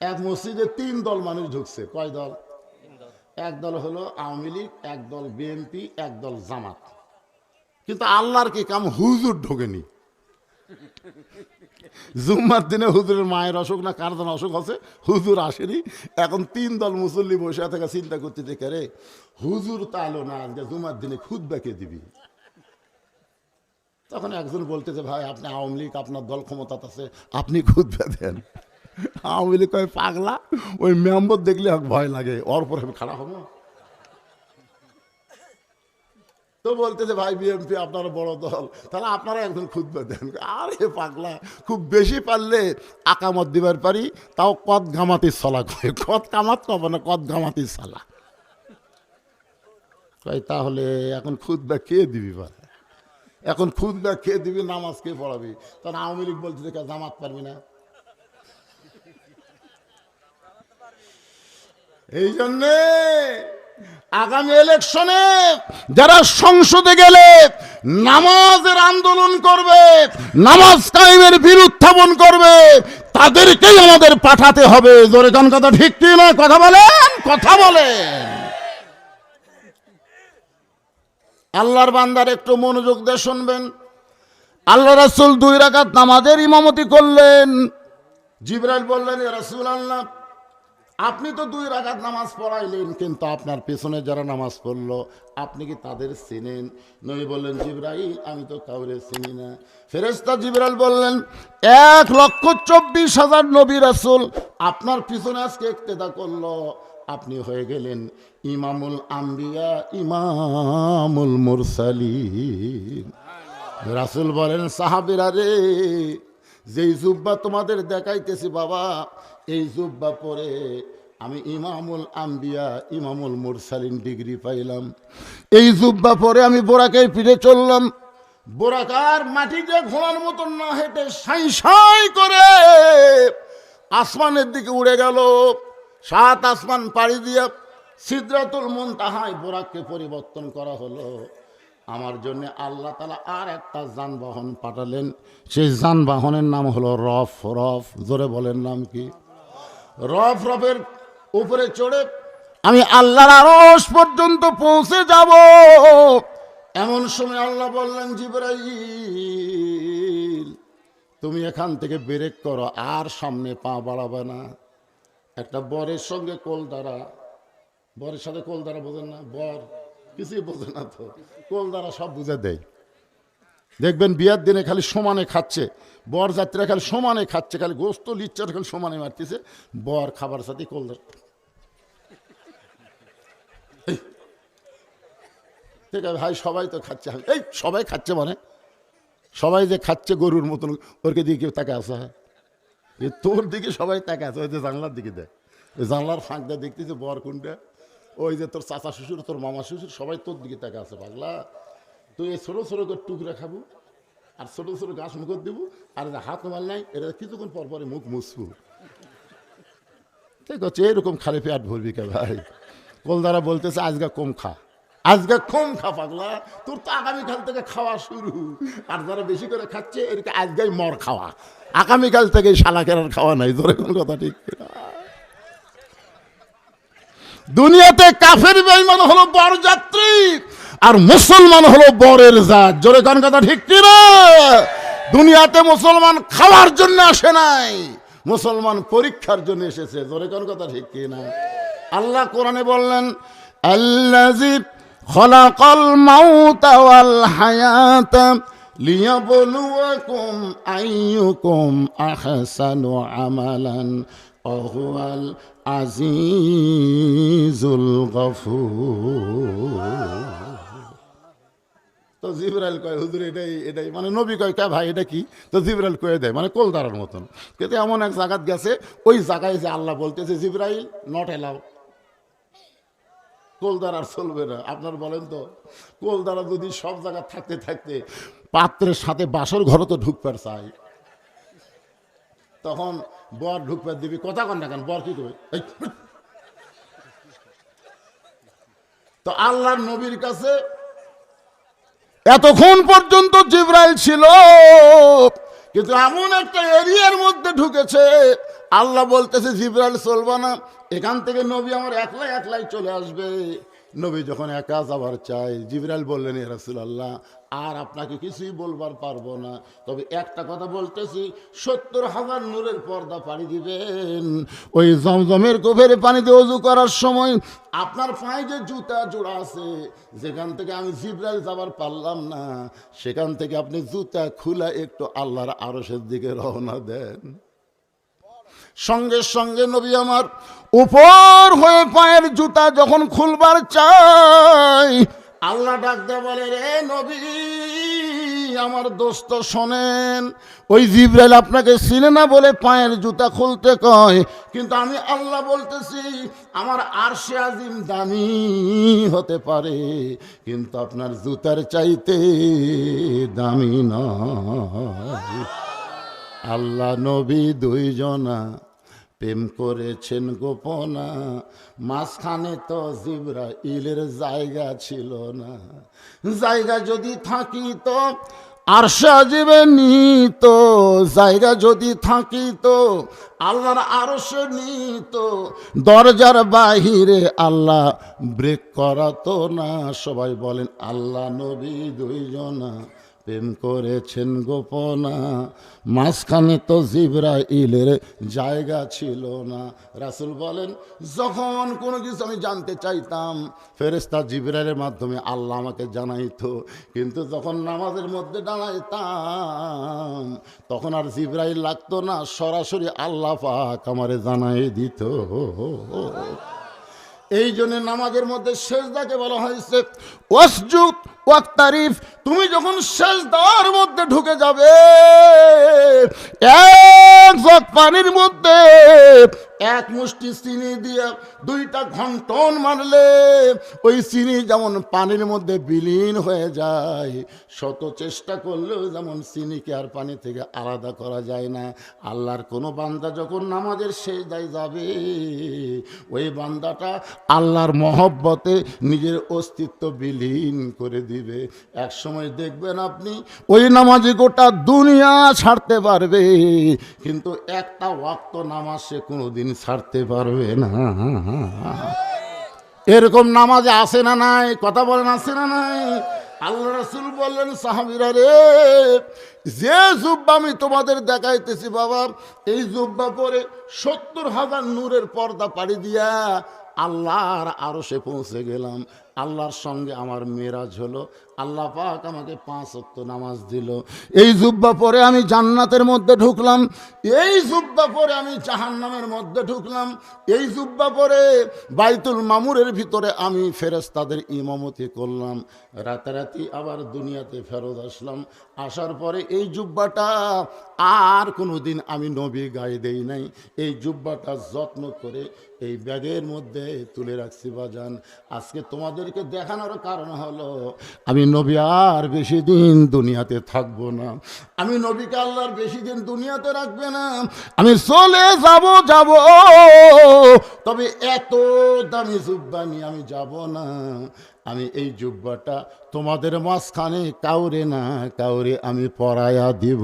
এক মসজিদে তিন দল মানুষ ঢুকছে। কয় দল? এক দল হলো আওয়ামী লীগ, এক দল বিএনপি, এক দল জামাত। কিন্তু আল্লাহর কি কাম? হুজুর ঢোকেনি। জুম্মার দিনে হুজুরের মায়ের অসুখ না কার যেন অসুখ আছে হুজুর আসেনি। এখন তিন দল মুসল্লি বসে থেকে চিন্তা করতে দেখে রে, হুজুর তালো না, আজকে জুম্মার দিনে খুদ বেঁকে দিবি? তখন একজন বলতেছে, ভাই, আপনি আওয়ামী লীগ, আপনার দল ক্ষমতা আছে, আপনি খুদ দেন। আওয়ামী লীগ কয় পাগলা? ওই মেম্বর দেখলে ভয় লাগে। ওর পর আমি খারাপ হব? তো বলতেছে ভাই বিএমপি আপনার বড় দল। তাহলে আপনারা একজন খুঁজবে দেন। আরে পাগলা, খুব বেশি পারলে আকামত দিবার পারি, তাও কদ গামাতির সলা করে কদ কামাত কব না, কদ গামাতির সালা। কই তাহলে এখন খুদবা কে দিবি পারে এখন খুদবা কে দিবি, নামাজ কে পড়াবি? তখন আওয়ামী লীগ বলতেছে কে জামাত পারবি না? এই জন্যে আগামী ইলেকশনে যারা সংসদে গেলে নামাজের আন্দোলন করবে, নামাজ কায়েমের বিরুত্থাপন করবে, তাদেরকেই আমাদের পাঠাতে হবে। জোরে কোন কথা ঠিক কি না কথা বলেন কথা বলেন। আল্লাহর বান্দার একটু মনোযোগ দিয়ে শুনবেন। আল্লাহ রাসূল দুই রাকাত নামাজের ইমামতি করলেন। জিবরাইল বললেন রাসূল আল্লাহ আপনি তো দুই রাকাত নামাজ পড়াইলেন, কিন্তু আপনার পেছনে যারা নামাজ পড়ল, আপনি কি তাদের চেনেন? নবী বললেন, জিব্রাইল, আমি তো কাউরে চিনি না। ফেরেস্তা জিব্রাইল বললেন, এক লক্ষ চব্বিশ হাজার নবী রাসূল, আপনার পিছনে আজকে ইক্তেদা করল। আপনি হয়ে গেলেন ইমামুল আম্বিয়া, ইমামুল মুরসালিন। রাসুল বলেন, সাহাবিরা রে, যেই জুব্বা তোমাদের দেখাইতেছি বাবা এই জুব্বা পরে আমি ইমামুল আম্বিয়া, ইমামুল মুরসালিন ডিগ্রি পাইলাম। এই জুব্বা পরে আমি বোরাকের পিঠে চললাম। বোরাকার মাটিতে ঘোড়ার মতন না হেঁটে সাই সাই করে আসমানের দিকে উড়ে গেল। সাত আসমান পাড়ি দিয়ে সিদ্রাতুল মন তাহাই বোরাককে পরিবর্তন করা হলো। আমার জন্য আল্লাহ তালা আর একটা যানবাহন পাঠালেন। সেই যানবাহনের নাম হলো রফ রফ। জোরে বলেন নাম কি? রফ রফের উপরে চড়ে আমি আল্লাহর আরস পর্যন্ত পৌঁছে যাব। এমন সময় আল্লাহ বললেন জিবরাইল তুমি এখান থেকে ব্রেক করো আর সামনে পা বাড়াবে না। একটা বরের সঙ্গে কোল দ্বারা বরের সাথে কোল দ্বারা বোঝেন না বর কিছুই বোঝে না তো কোল দ্বারা সব বুঝে দেয়। দেখবেন বিয়ার দিনে খালি সমানে খাচ্ছে বর যাত্রীরা খালি সমানে খাচ্ছে খালি গোস্ত লিচ্চার খালি সমানে মারতেছে বর খাবার সাথে কোল দ্বারা এই, ঠিক আছে ভাই সবাই তো খাচ্ছে এই সবাই খাচ্ছে মানে? সবাই যে খাচ্ছে গরুর মতন ওরকে দিকে কেউ তাকে আসা হয়? এ তোর দিকে সবাই তাকে আছে ওই যে জানলার দিকে দেয় ওই জানলার ফাঁক দিয়ে দেখতেছে বর কোনটা? ওই যে তোর চাচা শ্বশুর তোর মামা শ্বশুর সবাই তোর দিকে তাকে আছে পাগলা। তুই এই ছোটো ছোটো করে টুকরা খাব, আর ছোটো ছোটো গাছ মুখত দেবো, আর হাত মাল নাই এটা কিছুক্ষণ পর পরে মুখ মুছবো। ঠিক আছে এরকম খালি পেট ভরবি কে ভাই? কলদারা বলতেছে আজকে কম খা। আজকে কম খা পাগলা, তোর তো আগামীকাল থেকে খাওয়া শুরু। আর যারা বেশি করে খাচ্ছে এদিকে আজকেই মর খাওয়া। আগামীকাল থেকে শালা কেনার খাওয়া নাই ধরে কোন কথা ঠিক দুনিয়াতে কাফের বেইমান হলো বরযাত্রী। আর মুসলমান হলো বরের জাত। জোরে কোন কথা ঠিক কিনা? দুনিয়াতে মুসলমান খাওয়ার জন্য আসে নাই, মুসলমান পরীক্ষার জন্য এসেছে। জোরে কোন কথা ঠিক কিনা? আল্লাহ কোরআনে বললেন আল্লাজি খলাকাল মাউতা ওয়াল হায়াতা লিয়াবলুয়াকুম আইয়ুকুম আহসানু আমালান আজিজুল গফুর। তো জিবরাইল কয়, হুজুর, এটাই এটাই। মানে নবী কয়, কে ভাই, এটা কি? তো জিবরাইল কয়ে দেয় মানে কোলদারার মতন। কিন্তু এমন এক জায়গাত গেছে, ওই জায়গায় যে আল্লাহ বলতেছে, জিবরাইল, নট এলাও। কোলদার চলবে না। আপনার বলেন তো কোলদারা যদি সব জায়গা থাকতে থাকতে পাত্রের সাথে বাসর ঘর তো ঢুকবার চাই। তখন বর ঢুকবার দিবি, কথা কন না কেন, বর কি করবে তো আল্লাহর নবীর কাছে এতক্ষণ পর্যন্ত জিব্রাইল ছিল। কিন্তু এমন একটা এরিয়ার মধ্যে ঢুকেছে, আল্লাহ বলতেছে, জিব্রাইল, চলবা না। এখান থেকে নবী আমার একলাই একলাই চলে আসবে। নবী যখন একা যাবার চাই জিবরাল বললেন রাসুল আল্লাহ আর আপনাকে কিছুই বলবার পারব না। তবে একটা কথা বলতেছি, সত্তর হাজার নূরের পর্দা পাড়ি দিবেন। ওই জমজমের কোভের পানিতে অজু করার সময় আপনার পায়ে যে জুতা জোড়া আছে, যেখান থেকে আমি জিব্রাইল যাবার পারলাম না, সেখান থেকে আপনি জুতা খুলে একটু আল্লাহর আরসের দিকে রওনা দেন। সঙ্গে সঙ্গে নবী আমার উপর হয়ে পায়ের জুতা যখন খুলবার চাই, আল্লাহ ডাকতে বলে, রে নবী, আমার দোস্ত শোনেন, ওই জিব্রাইল আপনাকে চিনে না বলে পায়ের জুতা খুলতে কয়, কিন্তু আমি আল্লাহ বলতেছি, আমার আরশে আজিম দামি হতে পারে, কিন্তু আপনার জুতার চাইতে দামি নয়। আল্লাহ নবী দুইজনা প্রেম করেছেন গোপনা। মাঝখানে তো জিবরা ইলের জায়গা ছিল না। জায়গা যদি থাকি তো আর সাজিবে নিত। জায়গা যদি থাকিত, আল্লাহর আরও সে নিত। দরজার বাহিরে আল্লাহ ব্রেক করাতো না। সবাই বলেন, আল্লাহ নবী দুইজনা। প্রেম করেছেন গোপনা। মাঝখানে তো জিবরা ইলের জায়গা ছিল না। রাসুল বলেন, যখন কোনো কিছু আমি জানতে চাইতাম ফেরেস্তা জিবরাইলের মাধ্যমে আল্লাহ আমাকে জানাইতো। কিন্তু যখন নামাজের মধ্যে দাঁড়াইতাম, তখন আর জিবরাইল লাগতো না, সরাসরি আল্লাহ পাক আমারে জানাই দিত। এই জন্য নামাজের মধ্যে শেষদাকে বলা হয়েছে ওয়াক্তারিফ তুমি যখন শেষদার মধ্যে ঢুকে যাবে, এক জগ পানির মধ্যে এক মুষ্টি চিনি দিয়ে দুইটা ঘন্টন মারলে ওই চিনি যেমন পানির মধ্যে বিলীন হয়ে যায়, শত চেষ্টা করলেও যেমন চিনিকে আর পানি থেকে আলাদা করা যায় না। আল্লাহর কোনো বান্দা যখন নামাজের শেষ দায় যাবে, ওই বান্দাটা আল্লাহর মহব্বতে নিজের অস্তিত্ব বিলীন করে দিবে এক সময় দেখবেন আপনি ওই নামাজে গোটা দুনিয়া ছাড়তে পারবে। কিন্তু একটা ওয়াক্ত নামাজ সে কোনোদিন ছাড়তে পারবে না। এরকম নামাজে আসে না নাই, কথা বলেন আসে না নাই? আল্লাহ রাসুল বললেন, সাহাবিরা রে, যে জুব্বা আমি তোমাদের দেখাইতেছি বাবা, এই জুব্বা পরে সত্তর হাজার নূরের পর্দা পাড়ি দিয়া আল্লাহর আরও সে পৌঁছে গেলাম। আল্লাহর সঙ্গে আমার মেরাজ হলো। আল্লাহ পাক আমাকে পাঁচ অক্ত নামাজ দিল। এই জুব্বা পরে আমি জান্নাতের মধ্যে ঢুকলাম। এই জুব্বা পরে আমি জাহান্নামের মধ্যে ঢুকলাম। এই জুব্বা পরে বাইতুল মামুরের ভিতরে আমি ফেরেস্তাদের ইমামতি করলাম। রাতারাতি আবার দুনিয়াতে ফেরত আসলাম। আসার পরে এই জুব্বাটা আর কোনো দিন আমি নবী গায়ে দেই নাই। এই জুব্বাটা যত্ন করে এই ব্যাগের মধ্যে তুলে রাখছি বাজান। আজকে তোমাদেরকে দেখানোর কারণ হলো, আমি নবী আর বেশি দিন দুনিয়াতে থাকব না। আমি নবীকে আল্লাহর বেশি দিন দুনিয়াতে রাখবে না। আমি চলে যাব যাব। তবে এত দামি জুব্বা নিয়ে আমি যাব না। আমি এই জুব্বাটা তোমাদের মাঝখানে কাউরে না, কাউরে আমি পরায়া দিব।